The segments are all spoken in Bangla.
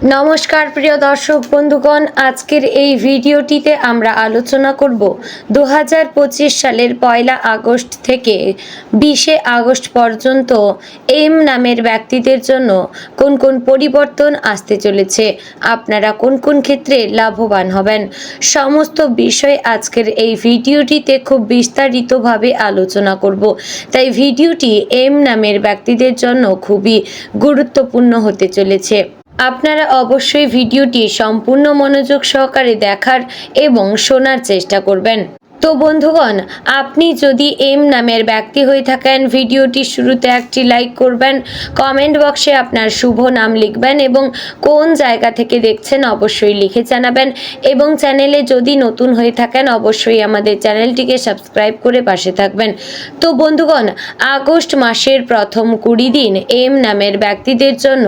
নমস্কার, প্রিয় দর্শক বন্ধুগণ। আজকের এই ভিডিওটিতে আমরা আলোচনা করব দু হাজার পঁচিশ সালের পয়লা আগস্ট থেকে বিশে আগস্ট পর্যন্ত এম নামের ব্যক্তিদের জন্য কোন কোন পরিবর্তন আসতে চলেছে, আপনারা কোন কোন ক্ষেত্রে লাভবান হবেন, সমস্ত বিষয় আজকের এই ভিডিওটিতে খুব বিস্তারিতভাবে আলোচনা করব। তাই ভিডিওটি এম নামের ব্যক্তিদের জন্য খুবই গুরুত্বপূর্ণ হতে চলেছে। আপনারা অবশ্যই ভিডিওটি সম্পূর্ণ মনোযোগ সহকারে দেখার এবং শোনার চেষ্টা করবেন। তো বন্ধুগণ, আপনি যদি এম নামের ব্যক্তি হয়ে থাকেন, ভিডিওটি শুরুতে একটি লাইক করবেন কমেন্ট বক্সে আপনার শুভ নাম লিখবেন এবং কোন জায়গা থেকে দেখছেন অবশ্যই লিখে জানাবেন এবং চ্যানেলে যদি নতুন হয়ে থাকেন, অবশ্যই আমাদের চ্যানেলটিকে সাবস্ক্রাইব করে পাশে থাকবেন। তো বন্ধুগণ, আগস্ট মাসের প্রথম কুড়ি দিন এম নামের ব্যক্তিদের জন্য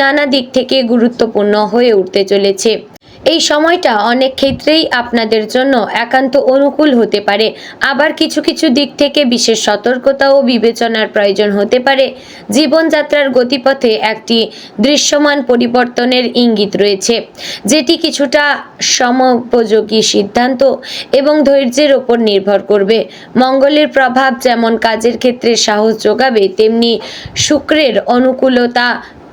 নানা দিক থেকে গুরুত্বপূর্ণ হয়ে উঠতে চলেছে। এই সময়টা অনেক ক্ষেত্রেই আপনাদের জন্য একান্ত অনুকূল হতে পারে। আবার কিছু কিছু দিক থেকে বিশেষ সতর্কতা ও বিবেচনার প্রয়োজন হতে পারে। জীবনযাত্রার গতিপথে একটি দৃশ্যমান পরিবর্তনের ইঙ্গিত রয়েছে, যেটি কিছুটা সমোপযোগী সিদ্ধান্ত এবং ধৈর্যের ওপর নির্ভর করবে। মঙ্গলের প্রভাব যেমন কাজের ক্ষেত্রে সাহস যোগাবে, তেমনি শুক্রের অনুকূলতা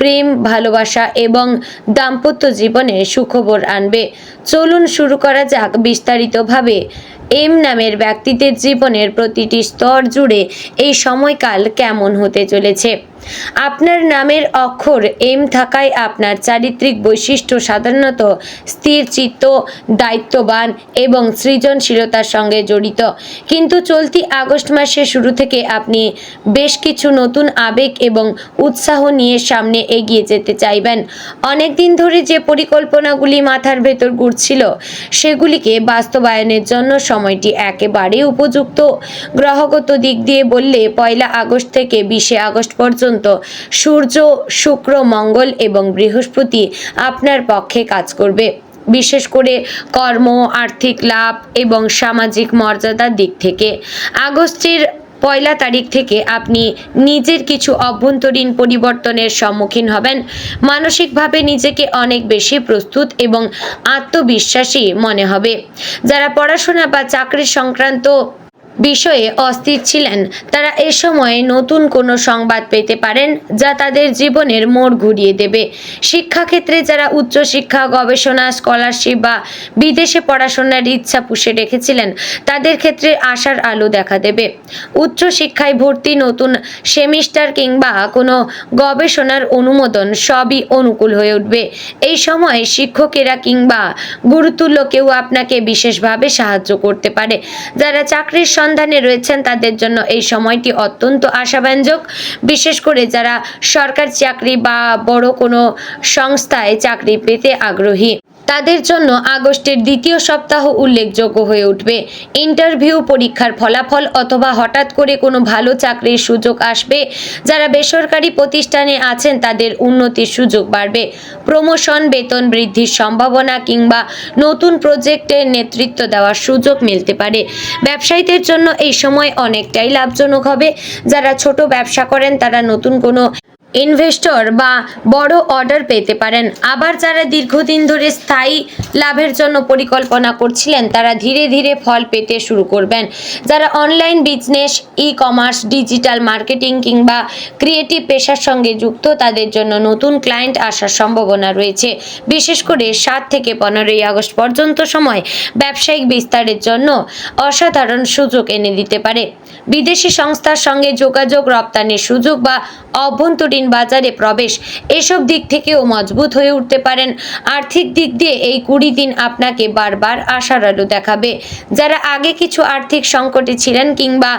প্রেম, ভালোবাসা এবং দাম্পত্য জীবনে সুখবর আনবে। চলুন শুরু করা যাক বিস্তারিতভাবে। এম নামের ব্যক্তিদের জীবনের প্রতিটি স্তর জুড়ে এই সময়কাল কেমন হতে চলেছে? আপনার নামের অক্ষর এম থাকায় আপনার চারিত্রিক বৈশিষ্ট্য সাধারণত স্থির, চিত্ত, দায়িত্ববান এবং সৃজনশীলতার সঙ্গে জড়িত। কিন্তু চলতি আগস্ট মাসের শুরু থেকে আপনি বেশ কিছু নতুন আবেগ এবং উৎসাহ নিয়ে সামনে এগিয়ে যেতে চাইবেন। অনেক দিন ধরে যে পরিকল্পনাগুলি মাথার ভেতর ঘুরছিল, সেগুলিকে বাস্তবায়নের জন্য সময়টি একেবারে উপযুক্ত। গ্রহগত দিক দিয়ে বললে পয়লা আগস্ট থেকে বিশে আগস্ট পর্যন্ত সূর্য, শুক্র, মঙ্গল এবং বৃহস্পতি আপনার পক্ষে কাজ করবে। বিশেষ করে কর্ম, আর্থিক লাভ এবং সামাজিক মর্যাদার দিক থেকে। আগস্টের পয়লা তারিখ থেকে আপনি নিজের কিছু অভ্যন্তরীণ পরিবর্তনের সম্মুখীন হবেন। মানসিকভাবে নিজেকে অনেক বেশি প্রস্তুত এবং আত্মবিশ্বাসী মনে হবে। যারা পড়াশোনা বা চাকরি সংক্রান্ত বিষয়ে অস্থির ছিলেন। তারা এ সময়ে নতুন কোনো সংবাদ পেতে পারেন যা তাদের জীবনের মোড় ঘুরিয়ে দেবে। শিক্ষাক্ষেত্রে যারা উচ্চশিক্ষা গবেষণা, স্কলারশিপ বা বিদেশে পড়াশোনার ইচ্ছা পুষে রেখেছিলেন, তাদের ক্ষেত্রে আশার আলো দেখা দেবে। উচ্চশিক্ষায় ভর্তি নতুন সেমিস্টার কিংবা কোনো গবেষণার অনুমোদন সবই অনুকূল হয়ে উঠবে। এই সময়ে শিক্ষকেরা কিংবা গুরুতুল্য কেউ আপনাকে বিশেষভাবে সাহায্য করতে পারে। যারা চাকরির সন্ধানে রয়েছেন তাদের জন্য এই সময়টি অত্যন্ত আশাব্যঞ্জক। বিশেষ করে যারা সরকার চাকরি বা বড় কোনো সংস্থায় চাকরি পেতে আগ্রহী। তাদের জন্য আগস্টের দ্বিতীয় সপ্তাহ উল্লেখযোগ্য হয়ে উঠবে। ইন্টারভিউ পরীক্ষার ফলাফল অথবা হঠাৎ করে কোনো ভালো চাকরির সুযোগ আসবে, যারা বেসরকারি প্রতিষ্ঠানে আছেন তাদের উন্নতির সুযোগ বাড়বে। প্রমোশন, বেতন বৃদ্ধির সম্ভাবনা কিংবা নতুন প্রজেক্টের নেতৃত্ব দেওয়ার সুযোগ মিলতে পারে। ব্যবসায়ীদের জন্য এই সময় অনেকটাই লাভজনক হবে। যারা ছোট ব্যবসা করেন, তারা নতুন কোনো ইনভেস্টর বা বড় অর্ডার পেতে পারেন। আবার যারা দীর্ঘদিন ধরে স্থায়ী লাভের জন্য পরিকল্পনা করছিলেন, তারা ধীরে ধীরে ফল পেতে শুরু করবেন। যারা online business e commerce digital marketing কিংবা ক্রিয়েটিভ পেশার সঙ্গে যুক্ত, তাদের জন্য নতুন ক্লায়েন্ট আসার সম্ভাবনা রয়েছে। বিশেষ করে সাত থেকে পনেরোই আগস্ট পর্যন্ত সময় ব্যবসায়িক বিস্তারের জন্য অসাধারণ সুযোগ এনে দিতে পারে। বিদেশি সংস্থার সঙ্গে যোগাযোগ রপ্তানির সুযোগ বা অভ্যন্তরীণ বাজারে প্রবেশ। এসব দিক থেকেও মজবুত হয়ে উঠতে পারেন। আর্থিক দিক দিয়ে এই কুড়ি দিন আপনাকে বারবার আশার আলো দেখাবে। যারা আগে কিছু আর্থিক সংকটে ছিলেন কিংবা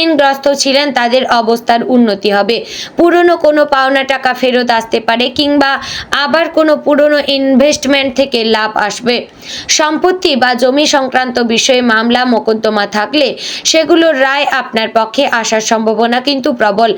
ঋণগ্রস্ত ছিলেন, তাদের অবস্থার উন্নতি হবে। পুরনো কোনো পাওনা টাকা ফেরত আসতে পারে কিংবা আবার কোনো পুরনো ইনভেস্টমেন্ট থেকে লাভ আসবে। সম্পত্তি বা জমি সংক্রান্ত বিষয়ে মামলা, মোকদ্দমা থাকলে সেগুলোর রায় আপনার পক্ষে আসার সম্ভাবনা কিন্তু প্রবল।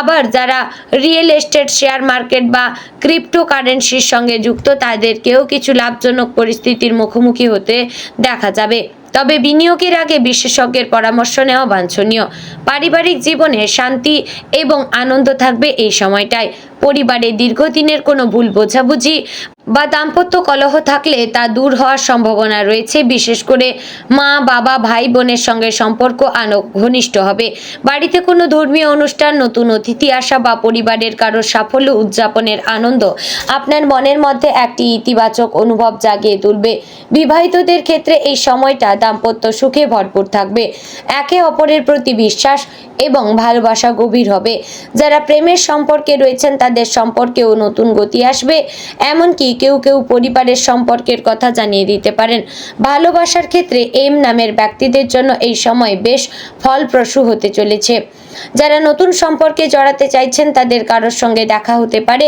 আবার যারা রিয়েল এস্টেট শেয়ার মার্কেট বা ক্রিপ্টোকারেন্সির সঙ্গে যুক্ত, তাদেরকেও কিছু লাভজনক পরিস্থিতির মুখোমুখি হতে দেখা যাবে। তবে বিনিয়োগের আগে বিশেষজ্ঞের পরামর্শ নেওয়া বাঞ্ছনীয়। পারিবারিক জীবনে শান্তি এবং আনন্দ থাকবে এই সময়টায়। পরিবারে দীর্ঘদিনের কোনো ভুল বোঝাবুঝি বা দাম্পত্য কলহ থাকলে তা দূর হওয়ার সম্ভাবনা রয়েছে। বিশেষ করে মা, বাবা, ভাই বোনের সঙ্গে সম্পর্ক আনো ঘনিষ্ঠ হবে। বাড়িতে কোনো ধর্মীয় অনুষ্ঠান, নতুন অতিথি আসা বা পরিবারের কারও সাফল্য উদযাপনের আনন্দ আপনার মনের মধ্যে একটি ইতিবাচক অনুভব জাগিয়ে তুলবে। বিবাহিতদের ক্ষেত্রে এই সময়টা দাম্পত্য সুখে ভরপুর থাকবে। একে অপরের প্রতি বিশ্বাস এবং ভালোবাসা গভীর হবে। যারা প্রেমের সম্পর্কে রয়েছেন তাদের সম্পর্কেও নতুন গতি আসবে, এমনকি কেউ কেউ পরিবারের সম্পর্কের কথা জানিয়ে দিতে পারেন। ভালোবাসার ক্ষেত্রে এম নামের ব্যক্তিদের জন্য এই সময় বেশ ফলপ্রসূ হতে চলেছে। যারা নতুন সম্পর্কে জড়াতে চাইছেন তাদের কারোর সঙ্গে দেখা হতে পারে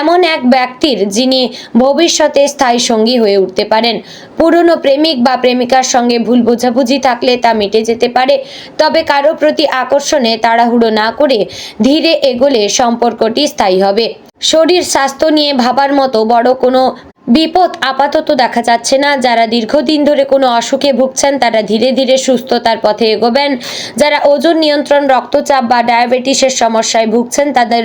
এমন এক ব্যক্তির যিনি ভবিষ্যতে স্থায়ী সঙ্গী হয়ে উঠতে পারেন। পুরনো প্রেমিক বা প্রেমিকার সঙ্গে ভুল বোঝাবুঝি থাকলে তা মিটে যেতে পারে, তবে কারও প্রতি আকর্ষণে তাড়াহুড়ো না করে ধীরে এগোলে সম্পর্কটি স্থায়ী হবে। শরীর, স্বাস্থ্য নিয়ে ভাবার মতো বড় কোনো বিপদ আপাতত দেখা যাচ্ছে না। যারা দীর্ঘদিন ধরে কোনো অসুখে ভুগছেন, তারা ধীরে ধীরে সুস্থতার পথে এগোবেন। যারা ওজন নিয়ন্ত্রণ, রক্তচাপ বা ডায়াবেটিসের সমস্যায় ভুগছেন, তাদের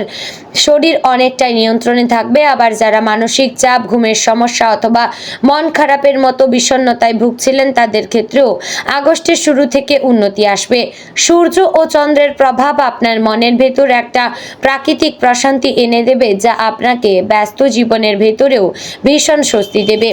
শরীর অনেকটাই নিয়ন্ত্রণে থাকবে। আবার যারা মানসিক চাপ, ঘুমের সমস্যা অথবা মন খারাপের মতো বিষণ্ণতায় ভুগছিলেন, তাদের ক্ষেত্রেও আগস্টের শুরু থেকে উন্নতি আসবে। সূর্য ও চন্দ্রের প্রভাব আপনার মনের ভেতর একটা প্রাকৃতিক প্রশান্তি এনে দেবে, যা আপনাকে ব্যস্ত জীবনের ভেতরেও ভীষণ স্বস্তি দেবে।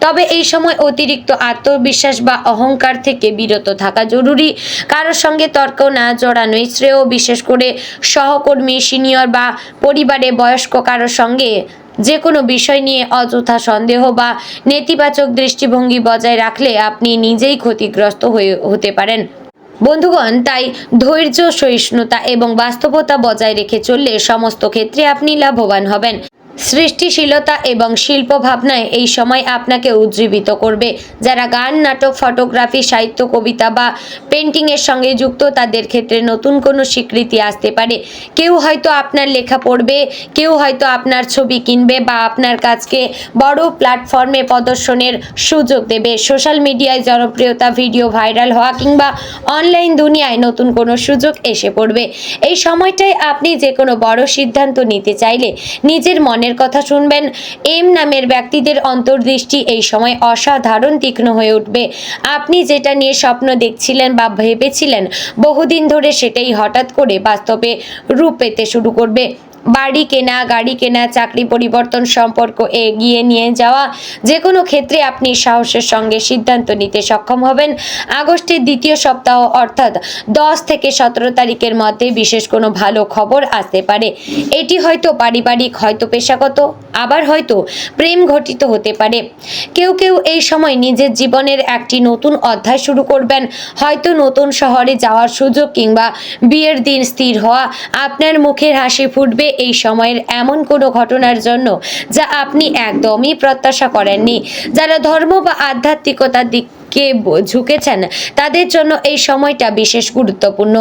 তবে এই সময় অতিরিক্ত আত্মবিশ্বাস বা অহংকার থেকে বিরত থাকা জরুরি। কারোর সঙ্গে তর্ক না জড়ানোই শ্রেয়। বিশেষ করে সহকর্মী, সিনিয়র বা পরিবারে বয়স্ক কারোর সঙ্গে যে কোনো বিষয় নিয়ে অযথা সন্দেহ বা নেতিবাচক দৃষ্টিভঙ্গি বজায় রাখলে আপনি নিজেই ক্ষতিগ্রস্ত হয়ে হতে পারেন। বন্ধুগণ, তাই ধৈর্য, সহিষ্ণুতা এবং বাস্তবতা বজায় রেখে চললে সমস্ত ক্ষেত্রে আপনি লাভবান হবেন। সৃষ্টিশীলতা এবং শিল্প ভাবনায় এই সময় আপনাকে উজ্জীবিত করবে। যারা গান, নাটক, ফটোগ্রাফি, সাহিত্য, কবিতা বা পেন্টিংয়ের সঙ্গে যুক্ত, তাদের ক্ষেত্রে নতুন কোনো স্বীকৃতি আসতে পারে। কেউ হয়তো আপনার লেখা পড়বে, কেউ হয়তো আপনার ছবি কিনবে বা আপনার কাজকে বড় প্ল্যাটফর্মে প্রদর্শনের সুযোগ দেবে। সোশ্যাল মিডিয়ায় জনপ্রিয়তা ভিডিও ভাইরাল হওয়া কিংবা অনলাইন দুনিয়ায় নতুন কোনো সুযোগ এসে পড়বে। এই সময়টায় আপনি যে কোনো বড় সিদ্ধান্ত নিতে চাইলে নিজের মনের কথা শুনবেন। এম নামের ব্যক্তিদের অন্তর্দৃষ্টি এই সময় অসাধারণ তীক্ষ্ণ হয়ে উঠবে। আপনি যেটা নিয়ে স্বপ্ন দেখছিলেন বা ভেবেছিলেন, বহুদিন ধরে সেটাই হঠাৎ করে বাস্তবে রূপ পেতে শুরু করবে। বাড়ি কেনা, গাড়ি কেনা, চাকরি পরিবর্তন সম্পর্ক এগিয়ে নিয়ে যাওয়া যে কোনো ক্ষেত্রে আপনি সাহসের সঙ্গে সিদ্ধান্ত নিতে সক্ষম হবেন। আগস্টের দ্বিতীয় সপ্তাহ অর্থাৎ দশ থেকে সতেরো তারিখের মধ্যে বিশেষ কোনো ভালো খবর আসতে পারে। এটি হয়তো পারিবারিক, হয়তো পেশাগত, আবার হয়তো প্রেম ঘটিত হতে পারে। কেউ কেউ এই সময় নিজের জীবনের একটি নতুন অধ্যায় শুরু করবেন। হয়তো নতুন শহরে যাওয়ার সুযোগ কিংবা বিয়ের দিন স্থির হওয়া, আপনার মুখের হাসি ফুটবে এই সময়ের এমন কোনো ঘটনার জন্য যা আপনি একদমই প্রত্যাশা করেননি। যারা ধর্ম বা আধ্যাত্মিকতার দিকে কে ঝুঁকেছেন, তাদের জন্য এই সময়টা বিশেষ গুরুত্বপূর্ণ।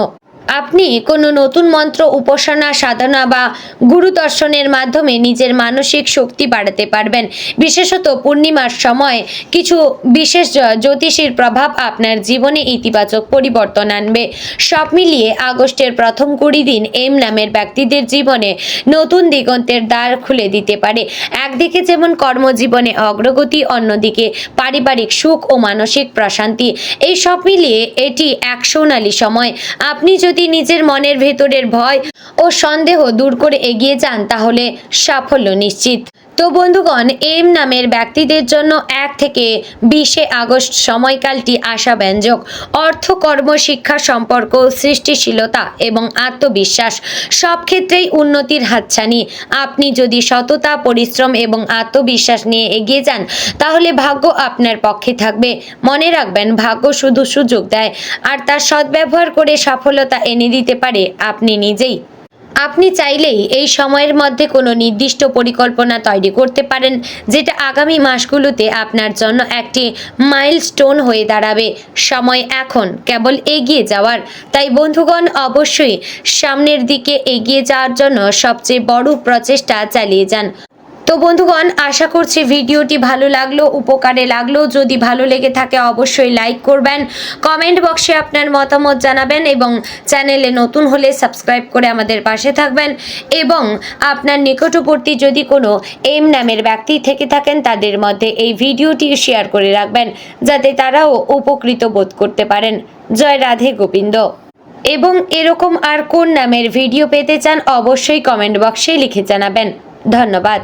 আপনি কোনো নতুন মন্ত্র, উপাসনা, সাধনা বা গুরু দর্শনের মাধ্যমে নিজের মানসিক শক্তি বাড়াতে পারবেন। বিশেষত পূর্ণিমার সময় কিছু বিশেষ জ্যোতিষীর প্রভাব আপনার জীবনে ইতিবাচক পরিবর্তন আনবে। সব মিলিয়ে আগস্টের প্রথম কুড়ি দিন এম নামের ব্যক্তিদের জীবনে নতুন দিগন্তের দ্বার খুলে দিতে পারে। একদিকে যেমন কর্মজীবনে অগ্রগতি, অন্যদিকে পারিবারিক সুখ ও মানসিক প্রশান্তি। এই সব মিলিয়ে এটি এক সোনালী সময়। আপনি যদি নিজের মনের ভেতরের ভয় ও সন্দেহ দূর করে এগিয়ে যান তাহলে সাফল্য নিশ্চিত। তো বন্ধুগণ, এম নামের ব্যক্তিদের জন্য এক থেকে বিশে আগস্ট সময়কালটি আশাব্যঞ্জক। অর্থ, কর্ম, শিক্ষা সম্পর্ক, সৃষ্টিশীলতা এবং আত্মবিশ্বাস সব ক্ষেত্রেই উন্নতির হাতছানি। আপনি যদি সততা, পরিশ্রম এবং আত্মবিশ্বাস নিয়ে এগিয়ে যান, তাহলে ভাগ্য আপনার পক্ষে থাকবে। মনে রাখবেন, ভাগ্য শুধু সুযোগ দেয়, আর তার সদ্ব্যবহার করে সফলতা এনে দিতে পারে আপনি নিজেই। আপনি চাইলেই এই সময়ের মধ্যে কোনো নির্দিষ্ট পরিকল্পনা তৈরি করতে পারেন, যেটা আগামী মাসগুলোতে আপনার জন্য একটি মাইলস্টোন হয়ে দাঁড়াবে। সময় এখন কেবল এগিয়ে যাওয়ার। তাই বন্ধুগণ, অবশ্যই সামনের দিকে এগিয়ে যাওয়ার জন্য সবচেয়ে বড় প্রচেষ্টা চালিয়ে যান। তো বন্ধুগণ, আশা করছি ভিডিওটি ভালো লাগল, উপকারে লাগল। যদি ভালো লেগে থাকে, অবশ্যই লাইক করবেন কমেন্ট বক্সে আপনার মতামত জানাবেন এবং চ্যানেলে নতুন হলে সাবস্ক্রাইব করে আমাদের পাশে থাকবেন এবং আপনার নিকটবর্তী যদি কোনো এম নামের ব্যক্তি থেকে থাকেন, তাদের মধ্যে এই ভিডিওটি শেয়ার করে রাখবেন, যাতে তারাও উপকৃত বোধ করতে পারেন। জয় রাধে গোবিন্দ। এবং এরকম আর কোন নামের ভিডিও পেতে চান, অবশ্যই কমেন্ট বক্সে লিখে জানাবেন। ধন্যবাদ।